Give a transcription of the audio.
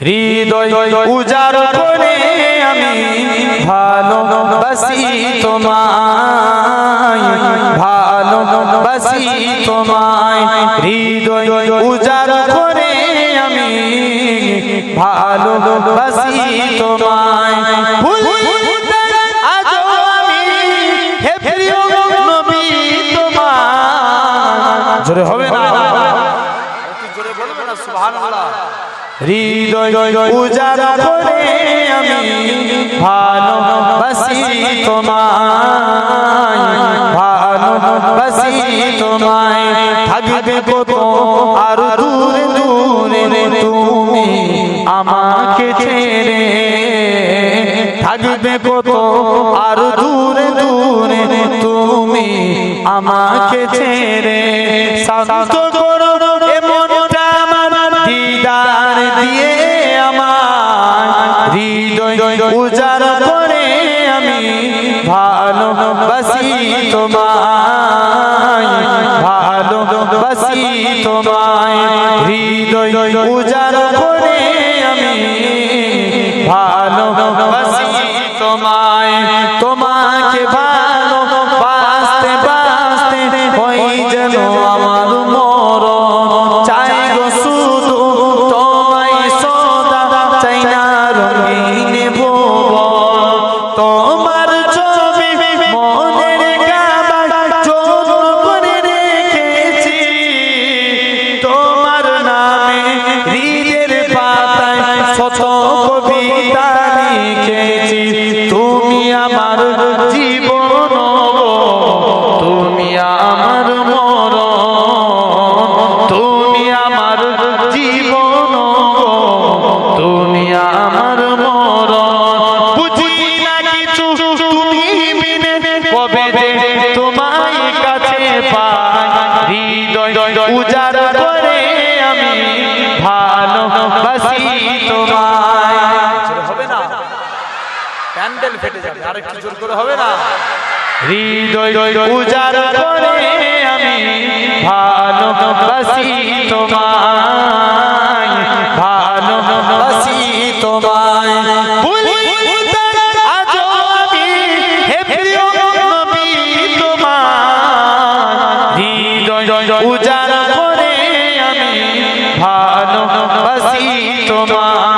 হৃদয় উজাড় করে আমি ভালোবাসি তোমায়। ভালোবাসি তোমায়। হৃদয় উজাড় করে আমি তোমায়। ভুল প্রিয় নবী জোরে হবে না? জোরে বলবে না? সুবহানাল্লাহ। হৃদয় উজাড় করে আমি ভালোবাসি তোমায় ভালোবাসি তোমায়। থাকবে কত আর দূরে দূরে তুমি আমাকে ছেড়ে। থাকবে কত আর দূরে দূরে তুমি আমাকে ছেড়ে। করো ভালোবাসি তোমায় ভালোবাসি তোমায় হৃদয় উজাড় করে আমি আমার জীবন, তুমি আমার মরণ, তুমি আমার জীবন, তুমি আমার মরণ। বুঝি না কিছু তুমি কবে তোমায় কাছে পাই। হৃদয় উজাড় প্যান্ডেল ফেটে যাবে আরেকটু জোর করে হবে না? হৃদয় উজাড় করে আমি ভালোবাসি তোমায় ভালোবাসি তোমায়। উজাড় করে আমি ভালোবাসি তোমায়।